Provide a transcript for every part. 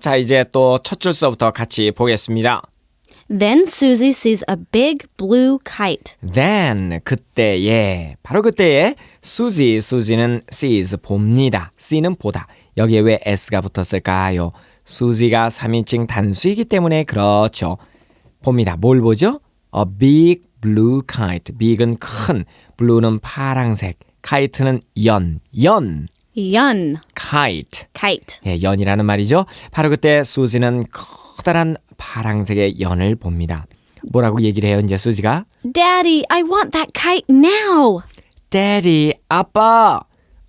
자, 이제 또 첫 줄서부터 같이 보겠습니다. Then Susie sees a big blue kite. Then 그때에 바로 그때에 Susie, Susie는 sees 봅니다. C는 보다. 여기에 왜 S가 붙었을까요? Susie가 3인칭 단수이기 때문에 그렇죠. 봅니다. 뭘 보죠? A big blue kite. big은 큰, blue는 파랑색, kite는 연, 연, Yun. kite. Kite. 예, 연이라는 말이죠. 바로 그때 수지는 커다란 파랑색의 연을 봅니다. 뭐라고 얘기를 해요, 이제 수지가? Daddy, I want that kite now. Daddy, 아빠,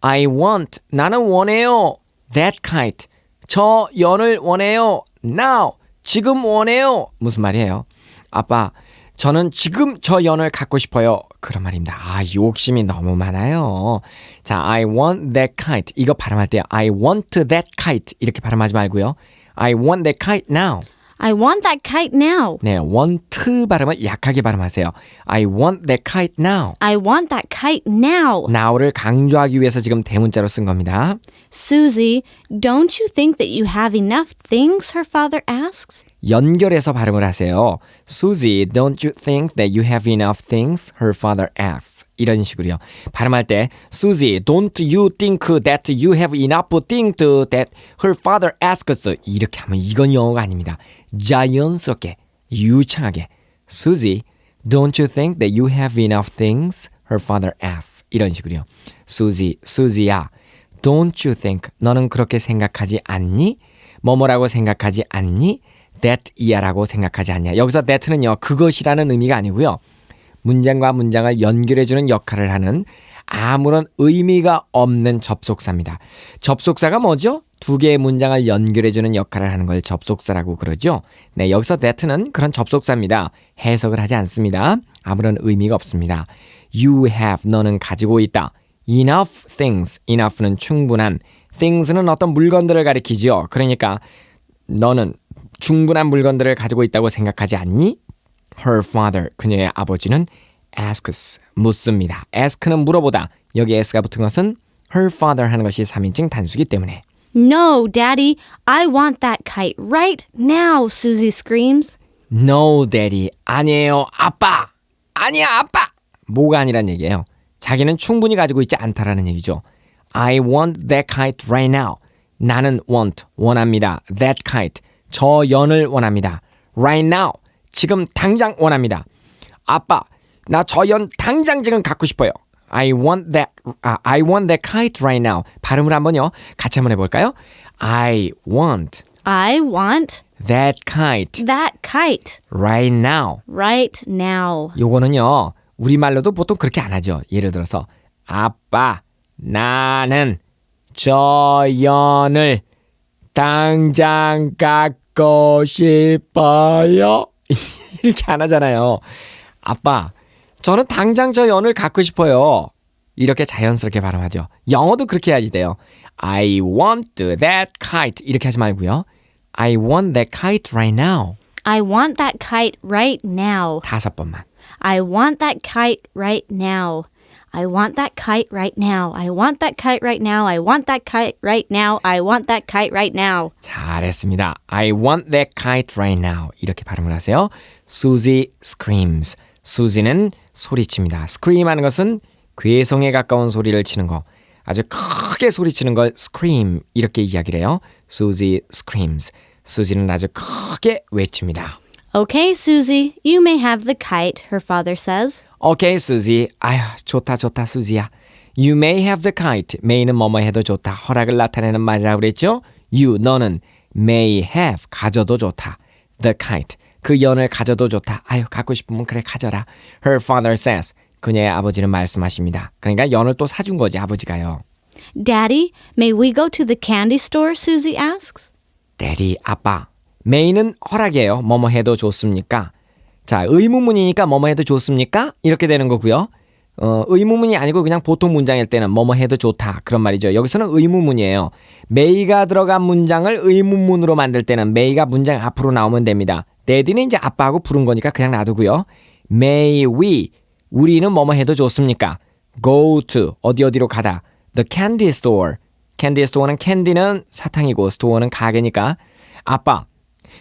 I want, 나는 원해요. That kite, 저 연을 원해요. Now, 지금 원해요. 무슨 말이에요? 아빠, 저는 지금 저 연을 갖고 싶어요. 그런 말입니다. 아, 욕심이 너무 많아요. 자, I want that kite. 이거 발음할 때 I want that kite 이렇게 발음하지 말고요. I want that kite now. I want that kite now. 네, want 발음을 약하게 발음하세요. I want that kite now. I want that kite now. now를 강조하기 위해서 지금 대문자로 쓴 겁니다. Susie, don't you think that you have enough things? Her father asks. 연결해서 발음을 하세요. Susie, don't you think that you have enough things? Her father asks. 이런 식으로요. 발음할 때 Susie, don't you think that you have enough things that her father asks? 이렇게 하면 이건 영어가 아닙니다. 자연스럽게, 유창하게 Susie, don't you think that you have enough things? Her father asks. 이런 식으로요. Susie, Susie야, don't you think 너는 그렇게 생각하지 않니? 뭐뭐라고 생각하지 않니? That 이하라고 생각하지 않냐. 여기서 that는요. 그것이라는 의미가 아니고요. 문장과 문장을 연결해주는 역할을 하는 아무런 의미가 없는 접속사입니다. 접속사가 뭐죠? 두 개의 문장을 연결해주는 역할을 하는 걸 접속사라고 그러죠. 네, 여기서 that는 그런 접속사입니다. 해석을 하지 않습니다. 아무런 의미가 없습니다. You have 너는 가지고 있다. Enough things. Enough는 충분한. things는 어떤 물건들을 가리키죠. 그러니까 너는 충분한 물건들을 가지고 있다고 생각하지 않니? Her father, 그녀의 아버지는 asks, 묻습니다. ask는 물어보다. 여기 s가 붙은 것은 her father 하는 것이 3인칭 단수기 때문에. No, Daddy, I want that kite right now, Susie screams. No, daddy. 아니에요, 아빠. 아니야, 아빠. 뭐가 아니란 얘기예요. 자기는 충분히 가지고 있지 않다라는 얘기죠. I want that kite right now. 나는 want, 원합니다. That kite. 저 연을 원합니다. Right now. 지금 당장 원합니다. 아빠, 나 저 연 당장 지금 갖고 싶어요. I want that, 아, I want that kite right now. 발음을 한번요. 같이 한번 해 볼까요? I want I want that kite that kite right now. right now. 요거는요. 우리말로도 보통 그렇게 안 하죠. 예를 들어서 아빠 나는 저 연을 당장 갖고 싶어요. 이렇게 안 하잖아요. 아빠 저는 당장 저 연을 갖고 싶어요. 이렇게 자연스럽게 발음하죠. 영어도 그렇게 해야지 돼요. I want that kite 이렇게 하지 말고요. I want that kite right now. I want that kite right now. 다섯 번만. I want that kite right now. I want that kite right now. I want that kite right now. I want that kite right now. I want that kite right now. 잘했습니다. I want that kite right now. 이렇게 발음을 하세요. Susie screams. 수지는 소리칩니다. scream 하는 것은 괴성에 가까운 소리를 치는 거. 아주 크게 소리치는 걸 scream 이렇게 이야기를 해요. Susie screams. 수지는 아주 크게 외칩니다. Okay, Susie, you may have the kite, her father says. 오케이, 수지. 아휴, 좋다, 좋다, 수지야. You may have the kite. may는 뭐뭐 해도 좋다. 허락을 나타내는 말이라고 그랬죠? You, 너는 may have, 가져도 좋다. The kite. 그 연을 가져도 좋다. 아유, 갖고 싶으면 그래, 가져라. Her father says. 그녀의 아버지는 말씀하십니다. 그러니까 연을 또 사준 거지, 아버지가요. Daddy, may we go to the candy store? Susie asks. 대리, 아빠. May는 허락이에요. 뭐뭐 해도 좋습니까? 자, 의문문이니까 뭐뭐 해도 좋습니까? 이렇게 되는 거고요. 어, 의문문이 아니고 그냥 보통 문장일 때는 뭐뭐 해도 좋다. 그런 말이죠. 여기서는 의문문이에요. may가 들어간 문장을 의문문으로 만들 때는 may가 문장 앞으로 나오면 됩니다. daddy는 이제 아빠하고 부른 거니까 그냥 놔두고요. may we 우리는 뭐뭐 해도 좋습니까? go to 어디 어디로 가다. the candy store 캔디 스토어는 캔디는 사탕이고 스토어는 가게니까 아빠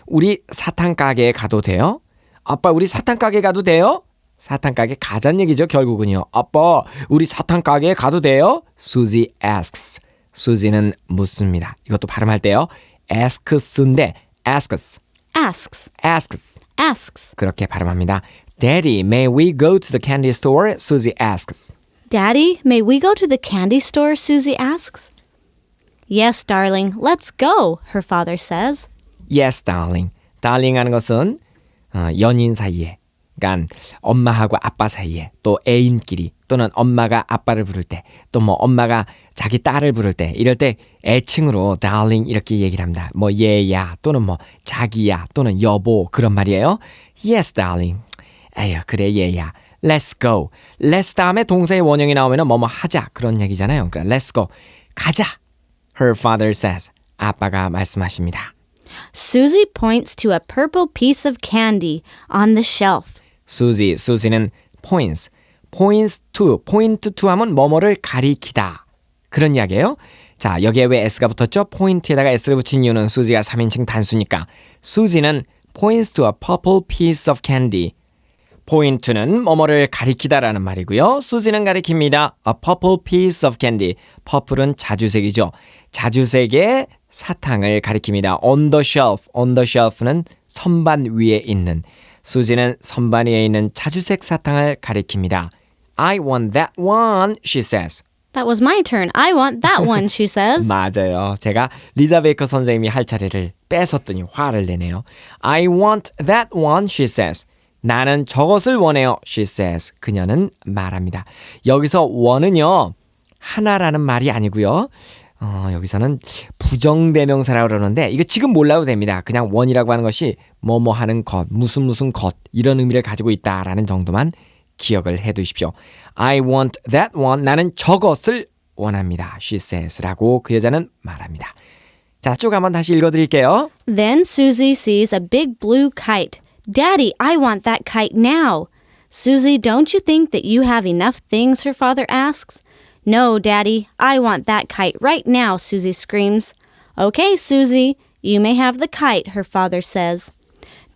우리 사탕 가게에 가도 돼요? 아빠 우리 사탕 가게 가도 돼요? 사탕 가게 가자는 얘기죠 결국은요. 아빠 우리 사탕 가게에 가도 돼요? 수지 asks. 수지는 묻습니다. 이것도 발음할 때요. asks인데 asks, Asks. asks Asks. 그렇게 발음합니다. Daddy, may we go to the candy store? Susie asks. Daddy, may we go to the candy store? Susie asks. Yes, darling. Let's go, her father says. Yes, darling. darling 하는 것은 어, 연인 사이에, 그러니까 엄마하고 아빠 사이에, 또 애인끼리, 또는 엄마가 아빠를 부를 때, 또 뭐 엄마가 자기 딸을 부를 때, 이럴 때 애칭으로 darling 이렇게 얘기를 합니다. 뭐 얘야, 또는 뭐 자기야, 또는 여보 그런 말이에요. Yes, darling. 에휴, 그래 얘야. Let's go. Let's 다음에 동사의 원형이 나오면 뭐뭐 하자 그런 얘기잖아요. 그러니까 Let's go. 가자. Her father says. 아빠가 말씀하십니다. Susie points to a purple piece of candy on the shelf. 수지, 수지는 points, points to, point to 하면 뭐뭐를 가리키다. 그런 이야기예요. 자, 여기에 왜 s가 붙었죠? 포인트에다가 s를 붙인 이유는 수지가 3인칭 단수니까. 수지는 points to a purple piece of candy. 포인트는 뭐뭐를 가리키다라는 말이고요. 수지는 가리킵니다. A purple piece of candy. purple은 자주색이죠. 자주색의 사탕을 가리킵니다. On the shelf. On the shelf는 선반 위에 있는. 수지는 선반 위에 있는 자주색 사탕을 가리킵니다. I want that one, she says. That was my turn. I want that one, she says. 맞아요. 제가 리자 베이커 선생님이 할 차례를 뺏었더니 화를 내네요. I want that one, she says. 나는 저것을 원해요, she says. 그녀는 말합니다. 여기서 원은요, 하나라는 말이 아니고요. 어, 여기서는 부정대명사라고 그러는데 이거 지금 몰라도 됩니다. 그냥 원이라고 하는 것이 뭐뭐 하는 것, 무슨 무슨 것 이런 의미를 가지고 있다라는 정도만 기억을 해 두십시오. I want that one. 나는 저것을 원합니다. She says. 라고 그 여자는 말합니다. 자, 쭉 한번 다시 읽어 드릴게요. Then Susie sees a big blue kite. Daddy, I want that kite now. Susie, don't you think that you have enough things? Her father asks. No, Daddy, I want that kite right now, Susie screams. Okay, Susie, you may have the kite, her father says.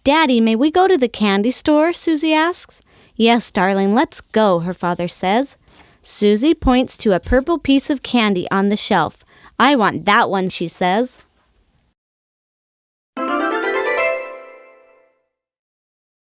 Daddy, may we go to the candy store? Susie asks. Yes, darling, let's go, her father says. Susie points to a purple piece of candy on the shelf. I want that one, she says.